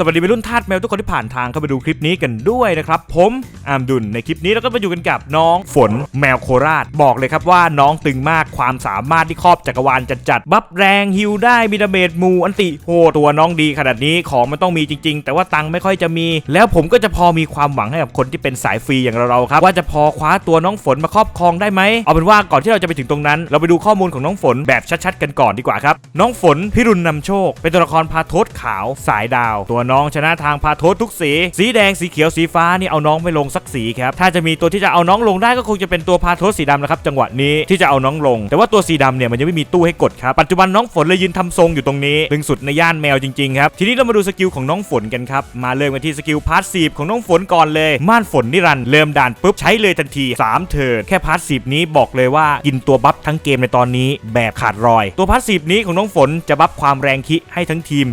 สวัสดีวัยรุ่นทาสแมวทุกคนที่ผ่านทางเข้ามาดูคลิปนี้กันด้วยนะครับผมอามดุลในคลิปนี้เราก็มาอยู่กันกับน้องฝนแมวโคราช บอกเลยครับว่าน้องตึงมากความสามารถที่ครอบจักรวาลจัดๆบัฟแรงฮิวได้มีดาเมจมูอันติโหตัวน้องดีขนาดนี้ของมันต้องมีจริง ๆ แต่ว่าตังค์ไม่ค่อยจะมี แล้วผมก็จะพอมีความหวังให้กับคนที่เป็นสายฟรีอย่างเราๆครับว่าจะพอคว้าตัวน้องฝนมาครอบครองได้ไหมเอาเป็นว่าก่อนที่เราจะไปถึงตรงนั้น เราไปดูข้อมูลของน้องฝนแบบชัดๆ กันก่อนดีกว่าครับน้องฝนพิรุณนำโชค เป็นตัวละครพาทษขาวสายดาวตัวน้องชนะทางพาโทษทุกสี สีแดงสีเขียวสีฟ้านี่เอาน้องไม่ลงสักสีครับถ้าจะมีตัวที่จะเอาน้องลงได้ก็คงจะเป็นตัวพาโทษสีดำนะครับจังหวะนี้ที่จะเอาน้องลง แต่ว่าตัวสีดำเนี่ยมันยังไม่มีตู้ให้กดครับปัจจุบันน้องฝนเลยยืนทำทรงอยู่ตรงนี้ตึงสุดในย่านแมวจริงๆครับทีนี้เรามาดูสกิลของน้องฝนกันครับมาเริ่มกันที่สกิลพาร์ทซีของน้องฝนก่อนเลย ม่านฝนนิรันเริ่มด่านปุ๊บใช้เลยทันที 3 เทิร์นแค่พาร์ทซีนี้บอกเลยว่ากินตัวบัฟทั้งเกมในตอนนี้แบบขาดรอย ตัวพาร์ทซีนี้ของน้องฝนจะบัฟความแรงคิให้ทั้งทีม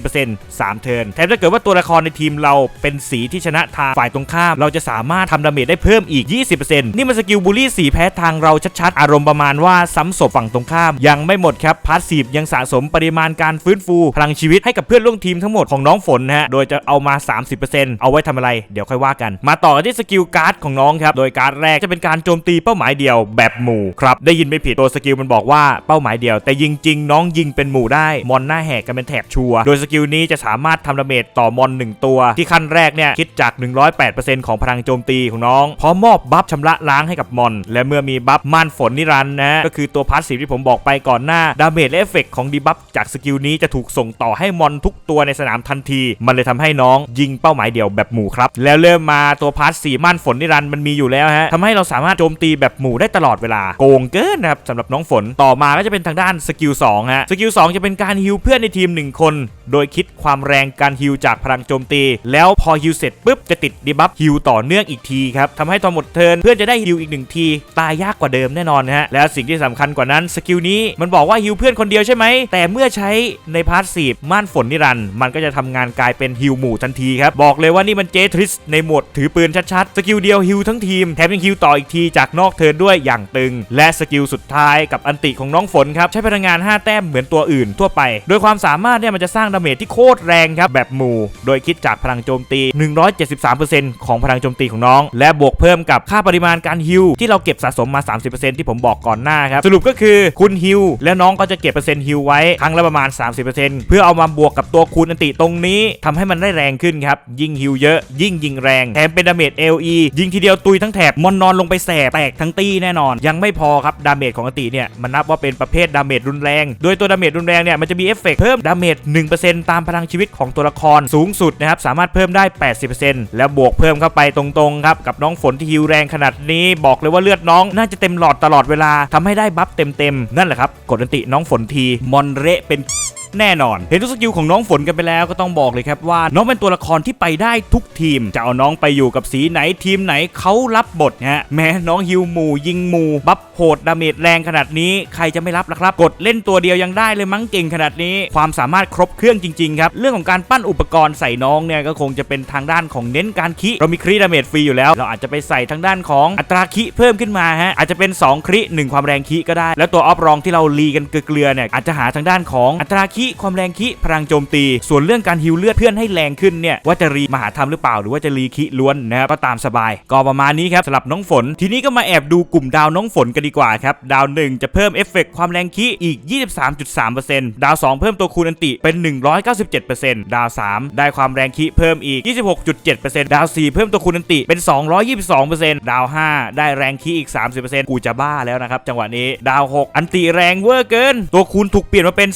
20% 3 เทิร์นแถมถ้าเกิดว่าตัวละครในทีมเราเป็นสีที่ชนะทางฝ่ายตรงข้าม เราจะสามารถทำดาเมจได้เพิ่มอีก 20%นี่มันสกิลบูลลี่สีแพ้ทางเราชัดๆ อารมณ์ประมาณว่าซ้ำศพฝั่งตรงข้าม ยังไม่หมดครับพาร์ทซีฟยังสะสมปริมาณการฟื้นฟู พลังชีวิตให้กับเพื่อนร่วมทีมทั้งหมดของน้องฝนนะฮะโดยจะเอามา 30%เอาไว้ทำอะไรเดี๋ยวค่อยว่ากัน มาต่อกันที่สกิลการ์ดของน้องครับโดยการ์ดแรกจะเป็นการโจมตีเป้าหมายเดียวแบบหมู่ครับได้ยินไม่ผิดตัวสกิลมันบอกว่าเป้าหมายเดียว แต่ยิงจริงน้องยิงเป็นหมู่ได้มอนหน้าแหกกันเป็นแถบชัวโดยสกิลนี้จะสามารถทำดาเมจต่อมอน 1 ตัว ที่ขั้นแรกเนี่ยคิดจาก 108%ของพลังโจมตีของน้อง พร้อมมอบบัฟชำระล้างให้กับมอน และเมื่อมีบัฟม่านฝนนิรันด์นะก็คือตัวพาสซีฟที่ผมบอกไปก่อนหน้า ดาเมจและเอฟเฟกของดีบัฟจากสกิลนี้จะถูกส่งต่อให้มอนทุกตัวในสนามทันที มันเลยทำให้น้องยิงเป้าหมายเดียวแบบหมู่ครับ แล้วเริ่มมาตัวพาสซีม่านฝนนิรันด์มันมีอยู่แล้วฮะทำให้เราสามารถโจมตีแบบหมู่ได้ตลอดเวลาโกงเกินนะครับสำหรับน้องฝนต่อมาก็จะเป็นทางด้านสกิล2ฮะสกิล2จะเป็นการฮิวเพื่อนในทีม 1 คน โดยคิดความแรงการฮิิวจากพลังโจมตี แล้วพอฮิวเสร็จปุ๊บจะติดดีบัฟฮิวต่อเนื่องอีกทีครับทำให้ตอนหมดเทิร์นเพื่อนจะได้ฮิวอีกหนึ่งที ตายยากกว่าเดิมแน่นอนฮะแล้วสิ่งที่สำคัญกว่านั้นสกิลนี้มันบอกว่าฮิวเพื่อนคนเดียวใช่ไหมแต่เมื่อใช้ในพาร์ทสีม่านฝนนิรันด์มันก็จะทำงานกลายเป็นฮิวหมู่ทันทีครับบอกเลยว่านี่มันเจทริสในโหมดถือปืนชัดๆสกิลเดียวฮิวทั้งทีมแถมยังฮิวต่ออีกทีจากนอกเทิร์นด้วยอย่างตึง และสกิลสุดท้ายกับอันติของน้องฝนครับใช้พลังงาน 5 แต้มเหมือนตัวอื่นทั่วไป โดยความสามารถเนี่ยมันจะสร้างดาเมจที่โคตรแรงครับแบบหมู่ โดยคิดจากพลังโจมตี 173%ของพลังโจมตีของน้อง และบวกเพิ่มกับค่าปริมาณการฮิวที่เราเก็บสะสมมา 30%ที่ผมบอกก่อนหน้าครับ สรุปก็คือคุณฮิวแล้วน้องก็จะเก็บเปอร์เซ็นต์ฮิวไว้ครั้งละประมาณ 30%เพื่อเอามาบวกกับตัวคูณอันติตรงนี้ทำให้มันได้แรงขึ้นครับ ยิ่งฮิวเยอะ ยิ่งยิงแรงแถมเป็นดาเมจ LE ยิงทีเดียวตุยทั้งแถบมอนนอนลงไปแสบแตกทั้งตีแน่นอน ยังไม่พอครับดาเมจของอันติเนี่ยมันนับว่าเป็นประเภทดาเมจรุนแรง โดยตัวดาเมจรุนแรงเนี่ยมันจะมีเอฟเฟกเพิ่มดาเมจ1%ตามพลังชีวิตของตัวละครสูงสุดนะครับสามารถเพิ่มได้ 80%แล้วบวกเพิ่มเข้าไปตรงๆครับกับน้องฝนที่ฮิวแรงขนาดนี้บอกเลยว่าเลือดน้องน่าจะเต็มหลอดตลอดเวลาทำให้ได้บัฟเต็มๆนั่นแหละครับกดอันติน้องฝนทีมอนเระเป็นแน่นอน เห็นทุกสกิลของน้องฝนกันไปแล้วก็ต้องบอกเลยครับว่า น้องเป็นตัวละครที่ไปได้ทุกทีม จะเอาน้องไปอยู่กับสีไหนทีมไหนเขารับบทฮะแม้น้องฮิวหมู่ยิงหมู่บัฟโหดดาเมจแรงขนาดนี้ใครจะไม่รับล่ะครับ กดเล่นตัวเดียวยังได้เลยมั้งเก่งขนาดนี้ ความสามารถครบเครื่องจริงๆครับ เรื่องของการปั้นอุปกรณ์ใส่น้องเนี่ยก็คงจะเป็นทางด้านของเน้นการคิเรามีครีดาเมจฟรีอยู่แล้ว เราอาจจะไปใส่ทางด้านของอัตราคิเพิ่มขึ้นมาฮะอาจจะเป็น 2 คริ1ความแรงคิก็ได้ แล้วตัวออฟรองที่เรารีกันเกลือเนี่ยอาจจะหาทางด้านของอัตราคิความแรงคิพลังโจมตี ส่วนเรื่องการฮิวเลือดเพื่อนให้แรงขึ้นเนี่ยว่าจะรีมหาธรรมหรือเปล่า หรือว่าจะรีคิล้วนนะครับก็ตามสบาย ก็ประมาณนี้ครับสำหรับน้องฝน ทีนี้ก็มาแอบดูกลุ่มดาวน้องฝนกันันดีกว่าครับ ดาวหนึ่งจะเพิ่มเอฟเฟกความแรงคิอีก 23.3%ดาว 2 เพิ่มตัวคูณอันติเป็น 197%ดาว 3 ได้ความแรงคิเพิ่มอีก 26.7%ดาว 4 เพิ่มตัวคูณอันติเป็น 222%ดาว 5 ได้แรงคิอีก 30%กูจะบ้าแล้วนะครับจังหวะนี้ดาว 6 อันติแรงเวอร์เกิน ตัวคูณถูกเปลี่ยนมาเป็น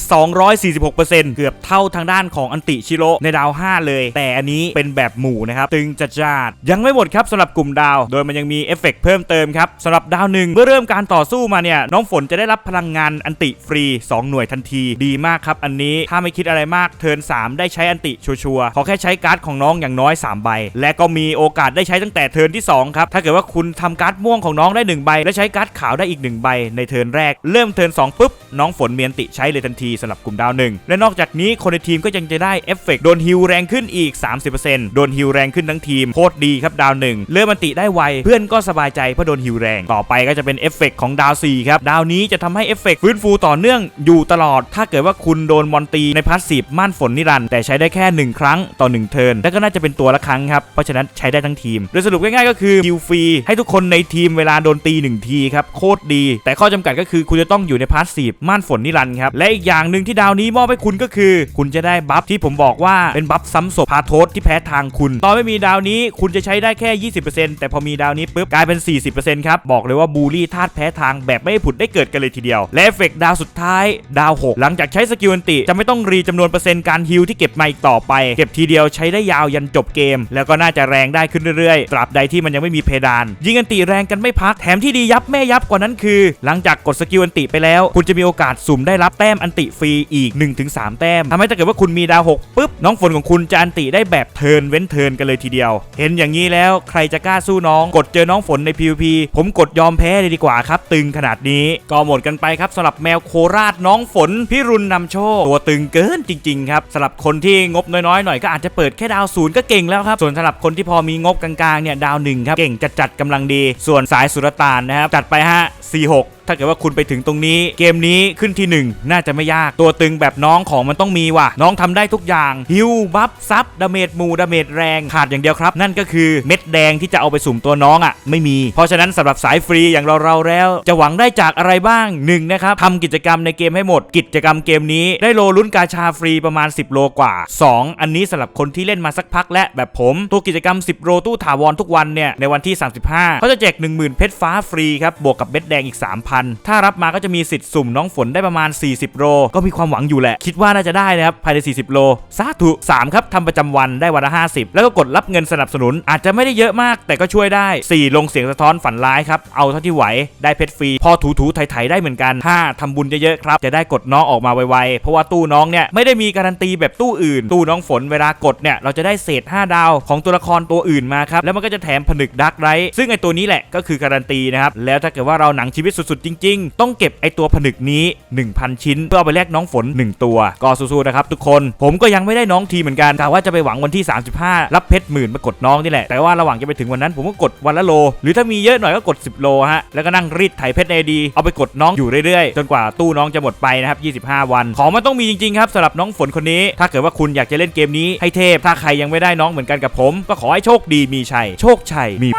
246%เกือบเท่าทางด้านของอันติชิโร่ในดาว 5 เลย แต่อันนี้เป็นแบบหมู่นะครับตึงจัดจาดยังไม่หมดครับสำหรับกลุ่มดาว โดยมันยังมีเอฟเฟกเพิ่มเติมครับสำหรับดาวหนึ่งเมื่อเริ่มการการต่อสู้มาเนี่ยน้องฝนจะได้รับพลังงานอันติฟรี 2 หน่วยทันทีดีมากครับอันนี้ถ้าไม่คิดอะไรมากเทิร์น3 ได้ใช้อันติชัวร์ขอแค่ใช้การ์ดของน้องอย่างน้อย 3 ใบ และก็มีโอกาสได้ใช้ตั้งแต่เทิร์นที่ 2 ครับ ถ้าเกิดว่าคุณทำการ์ดม่วงของน้องได้ 1 ใบ และใช้การ์ดขาวได้อีก 1 ใบ ในเทิร์นแรก เริ่มเทิร์น2ปุ๊บ น้องฝนมีอันติใช้เลยทันทีสำหรับกลุ่มดาวหนึ่งและนอกจากนี้คนในทีมก็ยังจะได้เอฟเฟกต์โดนฮิวแรงขึ้นอีก 30%โดนฮิวแรงขึ้นทั้งทีมโคตรดีครับดาวหนึ่งเริ่มอันติได้ไวเพื่อนก็สบายใจเพราะโดนฮิวแรงต่อไปก็จะเป็นเอฟเฟกของดาว4ครับดาวนี้จะทำให้เอฟเฟกต์ฟื้นฟูต่อเนื่องอยู่ตลอด ถ้าเกิดว่าคุณโดนมอนตีในพาสซีฟม่านฝนนิรันด์แต่ใช้ได้แค่ 1 ครั้งต่อ 1 เทิร์นและก็น่าจะเป็นตัวละครั้งครับ เพราะฉะนั้นใช้ได้ทั้งทีม โดยสรุปง่ายๆก็คือคิวฟรีให้ทุกคนในทีมเวลาโดนตี 1 ทีครับโคตรดี แต่ข้อจำกัดก็คือคุณจะต้องอยู่ในพาสซีฟม่านฝนนิรันด์ครับและอีกอย่างหนึ่งที่ดาวนี้มอบให้คุณก็คือ คุณจะได้บัฟที่ผมบอกว่าเป็นบัฟซ้ำศพพาโทสที่แพ้ทางคุณ ตอนไม่มีดาวนี้คุณจะใช้ได้แค่ 20%แต่พอมีดาวนี้ปุ๊บกลายเป็น 40%ครับบอกเลยว่าบูลลี่ธาตุแพ้ทางแบบไม่ให้ผุดได้เกิดกันเลยทีเดียว และเอฟเฟกดาวสุดท้าย ดาว 6 หลังจากใช้สกิลอันติ จะไม่ต้องรีจำนวนเปอร์เซ็นต์การฮิลที่เก็บมาอีกต่อไป เก็บทีเดียวใช้ได้ยาวยันจบเกม แล้วก็น่าจะแรงได้ขึ้นเรื่อยๆ ตราบใดที่มันยังไม่มีเพดาน ยิงอันติแรงกันไม่พักแถมที่ดียับแม่ยับกว่านั้นคือ หลังจากกดสกิลอันติไปแล้ว คุณจะมีโอกาสสุ่มได้รับแต้มอันติฟรีอีก 1-3 แต้มทำให้ถ้าเกิดว่าคุณมีดาว6ปุ๊บน้องฝนของคุณจะอันติได้แบบเทิร์นเว้นเทิร์นกันเลยทีเดียว เห็นอย่างนี้แล้วใครจะกล้าสู้น้อง กดเจอน้องฝนใน PVP ผมกดยอมแพ้เลยดีกว่าครับตึงขนาดนี้ก็หมดกันไปครับสำหรับแมวโคราชน้องฝนพิรุณนำโชค ตัวตึงเกินจริงๆครับสำหรับคนที่งบน้อยๆหน่อยก็อาจจะเปิดแค่ดาวศูนย์ก็เก่งแล้วครับส่วนสำหรับคนที่พอมีงบกลางๆเนี่ยดาวหนึ่งครับเก่งจัดจัดๆกำลังดี ส่วนสายสุรตานนะครับจัดไปฮะ46 ถ้าเกิดว่าคุณไปถึงตรงนี้เกมนี้ขึ้นที่ 1 น่าจะไม่ยากตัวตึงแบบน้องของมันต้องมีว่ะ น้องทำได้ทุกอย่างฮิวบัฟซับดาเมจหมูดาเมจแรงขาดอย่างเดียวครับ นั่นก็คือเม็ดแดงที่จะเอาไปสุ่มตัวน้องอะไม่มี เพราะฉะนั้นสำหรับสายฟรีอย่างเราๆแล้ว จะหวังได้จากอะไรบ้างหนึ่งนะครับทำกิจกรรมในเกมให้หมด กิจกรรมเกมนี้ได้โลลุ้นกาชาฟรีประมาณ 10 โลกว่า 2 อันนี้สำหรับคนที่เล่นมาสักพักและแบบผม ตัวกิจกรรม 10 โลตู้ถาวรทุกวันเนี่ยในวันที่ 35เขาจะแจก 10,000 เพชรฟ้าฟรีครับบวกกับเม็ดแดงอีก 3,000ถ้ารับมาก็จะมีสิทธิ์สุ่มน้องฝนได้ประมาณ 40 โลก็มีความหวังอยู่แหละ คิดว่าน่าจะได้นะครับภายใน 40 โลสาธุ3ครับทำประจำวันได้วันละ 50 แล้วก็กดรับเงินสนับสนุน อาจจะไม่ได้เยอะมาก แต่ก็ช่วยได้ 4 ลงเสียงสะท้อนฝันร้ายครับเอาเท่าที่ไหวได้เพชรฟรี พอถูถูไถๆได้เหมือนกัน 5ทำบุญเยอะๆครับจะได้กดน้องออกมาไวๆเพราะว่าตู้น้องเนี่ยไม่ได้มีการันตีแบบตู้อื่น ตู้น้องฝนเวลากดเนี่ยเราจะได้เศษ 5 ดาวของตัวละครตัวอื่นมาครับแล้วมันก็จะแถมผนึกดักไรซึ่งไอตัวนี้แหละก็คือการันตีนะครับแล้วถ้าเกิดว่าเราหนังชีวิตสุดๆจริง ๆ ต้องเก็บไอตัวผนึกนี้ 1,000 ชิ้น เพื่อเอาไปแลกน้องฝน 1 ตัว ก็สู้ๆนะครับทุกคน ผมก็ยังไม่ได้น้องทีเหมือนกันกะว่าจะไปหวังวันที่ 35 รับเพชรหมื่นมากดน้องนี่แหละ แต่ว่าระหว่างจะไปถึงวันนั้นผมก็กดวันละโล หรือถ้ามีเยอะหน่อยก็กด 10 โลฮะ แล้วก็นั่งรีดไถเพชรในดี เอาไปกดน้องอยู่เรื่อยๆ จนกว่าตู้น้องจะหมดไปนะครับ25 วัน ของมันต้องมีจริงๆครับสำหรับน้องฝนคนนี้ ถ้าเกิดว่าคุณอยากจะเล่นเกมนี้ให้เทพ ถ้าใครยังไม่ได้น้องเหมือนกันกับผม ก็ขอให้โชคดีมีชัย โชคชัยมี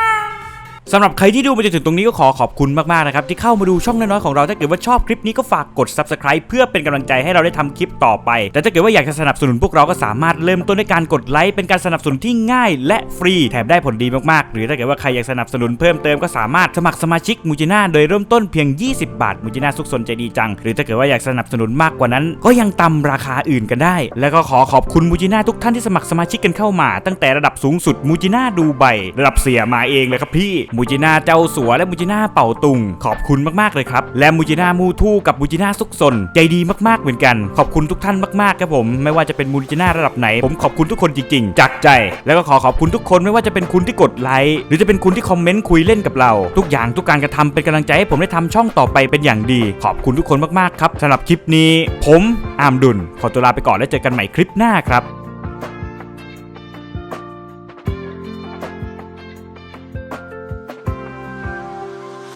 สำหรับใครที่ดูมาจนถึงตรงนี้ก็ขอขอบคุณมากๆนะครับที่เข้ามาดูช่องน้อยๆของเราถ้าเกิดว่าชอบคลิปนี้ก็ฝากกด subscribe เพื่อเป็นกำลังใจให้เราได้ทำคลิปต่อไป แต่ถ้าเกิดว่าอยากจะสนับสนุนพวกเราก็สามารถเริ่มต้นด้วยการกดไลค์เป็นการสนับสนุนที่ง่าย และฟรีแถมได้ผลดีมากๆ หรือถ้าเกิดว่าใครอยากสนับสนุนเพิ่มเติมก็สามารถสมัครสมาชิกมูจิน่าโดยเริ่มต้นเพียง 20 บาทมูจิน่าสุขสนใจดีจัง หรือถ้าเกิดว่าอยากสนับสนุนมากกว่านั้น ก็ยังตำราคาอื่นกันได้ แล้วก็ขอขอบคุณมูจิน่าทุกท่านที่สมัครสมาชิกกันเข้ามา ตั้งแต่ระดับสูงสุดมูจิน่าดูไบระดับเสียมาเองเลยครับพี่มูจิน่าเจ้าสัวและมูจิน่าเป่าตุง ขอบคุณมากๆเลยครับ และมูจิน่ามูทู่กับมูจิน่าซุกซนใจดีมากๆเหมือนกัน ขอบคุณทุกท่านมากๆครับผม ไม่ว่าจะเป็นมูจิน่าระดับไหน ผมขอบคุณทุกคนจริงๆ จากใจ แล้วก็ขอขอบคุณทุกคนไม่ว่าจะเป็นคุณที่กดไลค์หรือจะเป็นคุณที่คอมเมนต์คุยเล่นกับเรา ทุกอย่างทุกการกระทำเป็นกำลังใจให้ผมได้ทำช่องต่อไปเป็นอย่างดี ขอบคุณทุกคนมากๆครับสำหรับคลิปนี้ ผมอามดุลขอตัวลาไปก่อนแล้วเจอกันใหม่คลิปหน้าครับ